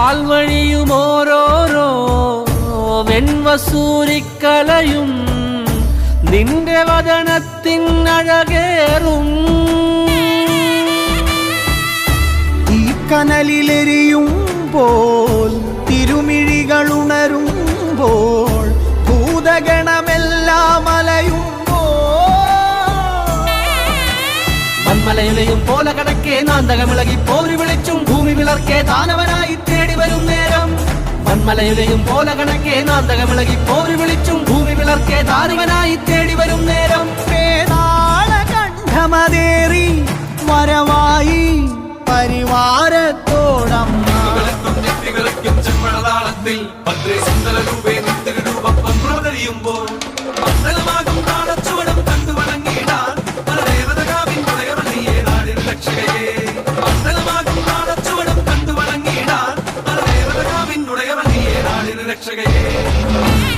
വാൽവഴിയും ഓരോരോ വെൺവസൂരിക്കലയും നിന്റെ വദനത്തിൻ അഴകേറും ഈ കനലിലെരിയുമ്പോൾ തിരുമിഴികൾ ഉണരുമ്പോൾ ഭൂതഗണമെല്ലാം മന്മലയുലയും പോല കടക്കേ നാന്തകമിളകി പോരി വിളിച്ചും ഭൂമി വിളർക്കേ നേരം മന്മലയുലയും പോല കണക്കെ നാന്തകമിളകി പോരി വിളിച്ചും ഭൂമി വിളർക്കെ ദാനവനായി തേടി വരും നേരം. കണ്ഠമതേറി വരവായി പരിവാരത്തോടമ്മ ും. ഭദ്രേ സുന്ദര രൂപേ രക്ഷകയെ